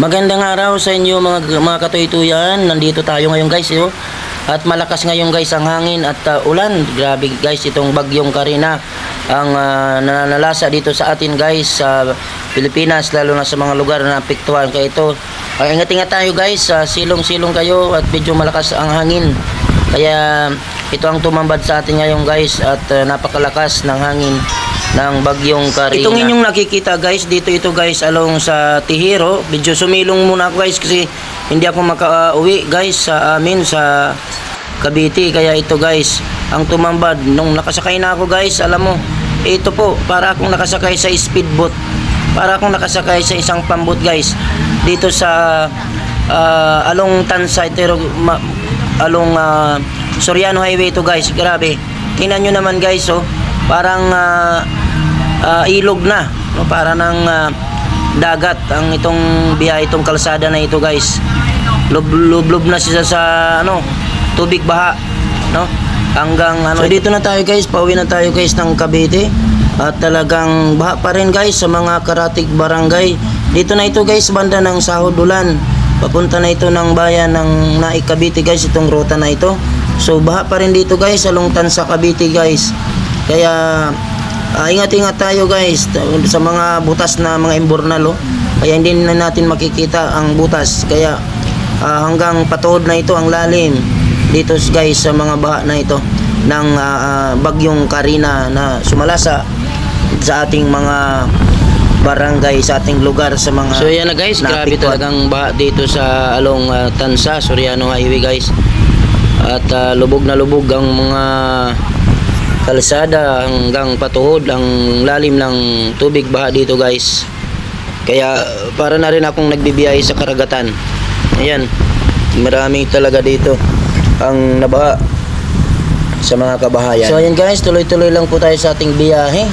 Magandang araw sa inyo mga mga katoy-tuyan. Nandito tayo ngayon guys, yo. At malakas ngayon guys ang hangin at uh, ulan. Grabe guys itong bagyong Karina ang uh, nananalasa dito sa atin guys sa Pilipinas lalo na sa mga lugar na apektuhan kaya ito. Uh, ingat-ingat tayo guys, uh, silong-silong kayo at medyo malakas ang hangin. Kaya ito ang tumambad sa atin ngayon guys at uh, napakalakas ng hangin ng bagyong Karina. Itong inyong nakikita guys, dito ito guys along sa Tihiro. Medyo sumilong muna ako guys kasi hindi ako makauwi guys sa amin sa Cavite. Kaya ito guys, ang tumambad nung nakasakay na ako guys, alam mo, ito po para akong nakasakay sa speedboat. Para akong nakasakay sa isang pambot guys. Dito sa ah, along Tansay, ma- along ah, Soriano Highway ito guys. Grabe. Tingnan nyo naman guys oh. Parang ah, ah, ilog na. No? Para ng ah, dagat ang itong biyahe itong kalsada na ito guys. Lub-lub na siya sa ano, tubig baha, no? Hanggang ano. So dito na tayo guys, pauwi na tayo guys ng Cavite. At talagang baha pa rin guys sa mga karatig barangay. Dito na ito guys, banda ng Sahodulan. Papunta na ito ng bayan ng Naik Cavite guys, itong ruta na ito. So baha pa rin dito guys, sa Lungtan sa Cavite guys. Kaya ah, ingat-ingat tayo guys sa mga butas na mga imbornal oh. Kaya hindi na natin makikita ang butas. Kaya ah, hanggang patuod na ito ang lalim dito guys sa mga baha na ito ng ah, ah, bagyong Karina na sumalasa sa ating mga barangay sa ating lugar sa mga So yan na guys, grabe talagang baha dito sa along ah, Tansa, Soriano Highway guys. At ah, lubog na lubog ang mga kalsada hanggang patuhod ang lalim ng tubig baha dito guys. Kaya para na rin akong nagbibiyahe sa karagatan. Ayan, marami talaga dito ang nabaha sa mga kabahayan. So ayan guys, tuloy-tuloy lang po tayo sa ating biyahe.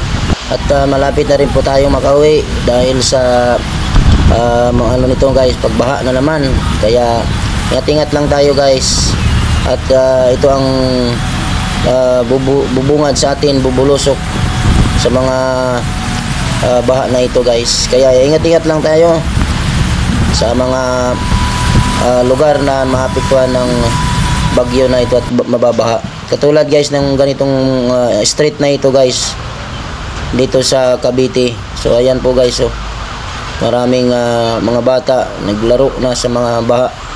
At ah, malapit na rin po tayo makauwi dahil sa mga ano nito guys, pagbaha na naman. Kaya ingat-ingat lang tayo guys. At ah, ito ang ah, bubu- bubungad sa atin, bubulusok sa mga ah, baha na ito guys. Kaya ingat-ingat lang tayo sa mga ah, lugar na maapektuhan ng bagyo na ito at ba- mababaha. Katulad guys ng ganitong ah, street na ito guys dito sa Cavite. So ayan po guys oh. Maraming ah, mga bata naglaro na sa mga baha